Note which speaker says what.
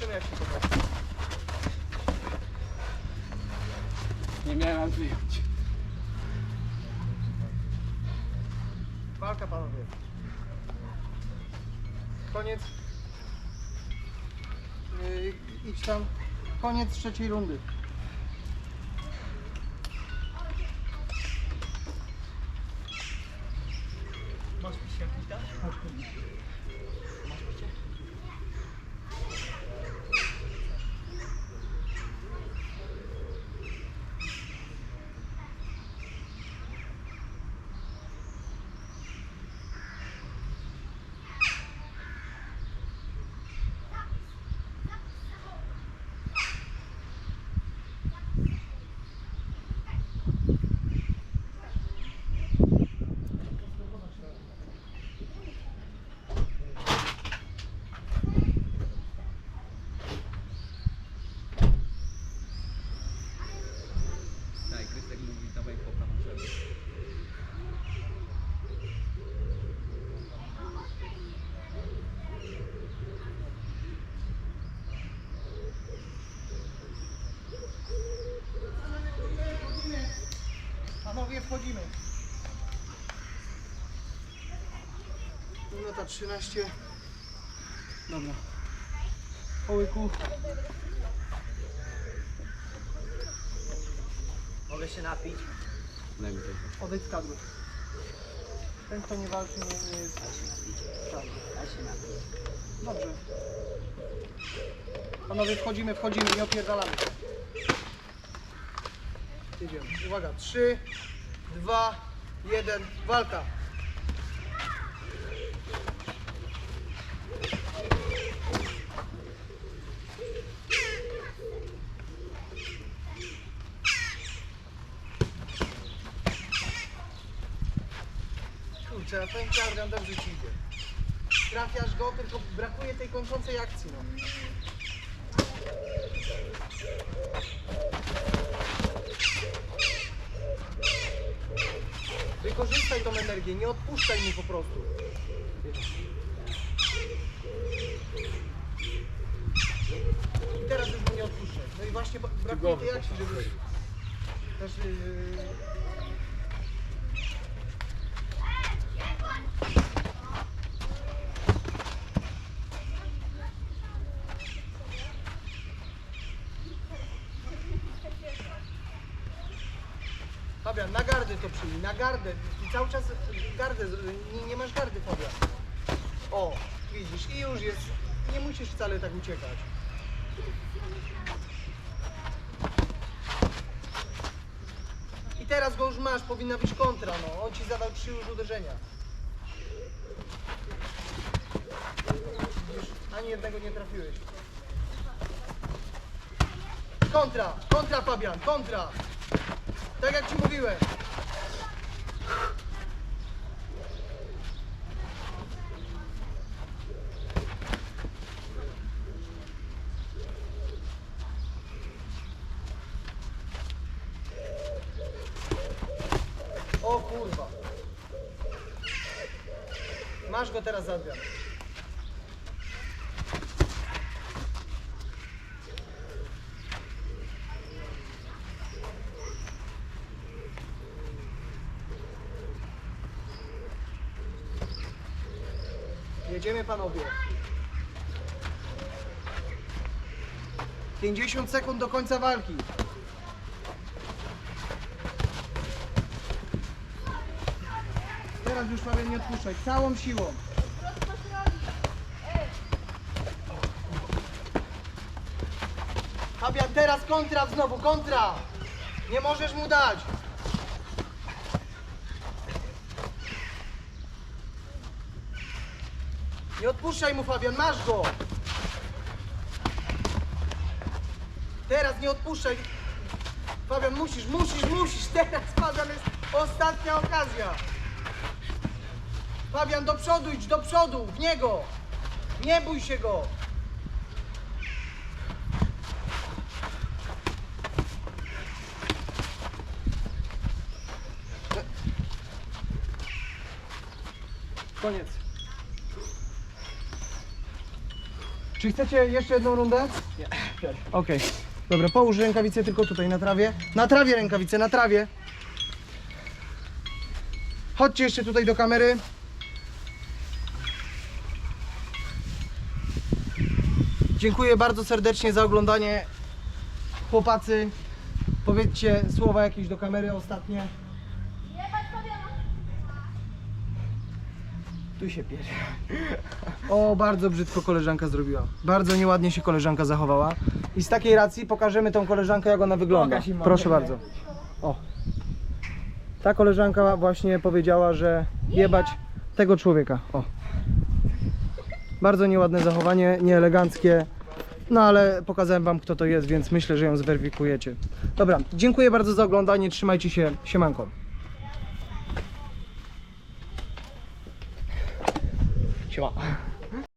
Speaker 1: Jak się.
Speaker 2: Nie miałem wyjąć.
Speaker 1: Walka panowie. Koniec. Yy, idź tam. Koniec trzeciej rundy. Masz piście jakiś tam? Masz piście?
Speaker 2: Tak, Krystek mówi, dawaj po prawą żebę.
Speaker 1: Panowie, wchodzimy. Minuta 13. Dobra. Po łyku.
Speaker 3: Mogę się napić?
Speaker 2: Tego.
Speaker 1: Odejdź z kadru. Ten, kto nie walczy, nie, nie jest
Speaker 3: Daj się napić. Daj się napić.
Speaker 1: Dobrze. Panowie, wchodzimy, wchodzimy, nie opierdalamy. Jedziemy. Uwaga, 3, 2, 1, walka. Kurczę, a ten Adrian dobrze ci idzie. Trafiasz go, tylko brakuje tej kończącej akcji. No. Wykorzystaj tą energię, nie odpuszczaj mu po prostu. I teraz już go nie odpuszczaj. No i właśnie brakuje tej akcji, żeby też... Yy... Fabian, na gardę to przyjmij, na gardę. I cały czas gardę, nie, nie masz gardy, Fabian. O, widzisz, i już jest. Nie musisz wcale tak uciekać. I teraz go już masz, powinna być kontra, no. On ci zadał trzy już uderzenia. Widzisz, ani jednego nie trafiłeś. Kontra, kontra Fabian, kontra. Tak jak ci mówiłem. O kurwa. Masz go teraz Adrian. Jedziemy panowie. 50 sekund do końca walki. Teraz już Fabian nie odpuszczaj, całą siłą. Fabian, teraz kontra znowu, kontra! Nie możesz mu dać! Nie odpuszczaj mu Fabian, masz go! Teraz nie odpuszczaj! Fabian, musisz, musisz, musisz! Teraz Fabian jest ostatnia okazja! Fabian, do przodu idź, do przodu, w niego! Nie bój się go! Koniec. Czy chcecie jeszcze jedną rundę?
Speaker 3: Nie.
Speaker 1: Okej. Dobra, połóż rękawice tylko tutaj na trawie. Na trawie rękawice, na trawie. Chodźcie jeszcze tutaj do kamery. Dziękuję bardzo serdecznie za oglądanie. Chłopacy, powiedzcie słowa jakieś do kamery ostatnie. Tu się pierze. O, bardzo brzydko koleżanka zrobiła. Bardzo nieładnie się koleżanka zachowała. I z takiej racji pokażemy tą koleżankę, jak ona wygląda. Proszę bardzo. O. Ta koleżanka właśnie powiedziała, że jebać tego człowieka. O. Bardzo nieładne zachowanie, nieeleganckie. No ale pokazałem wam kto to jest, więc myślę, że ją zweryfikujecie. Dobra, dziękuję bardzo za oglądanie, trzymajcie się, siemanko.
Speaker 3: 去吧？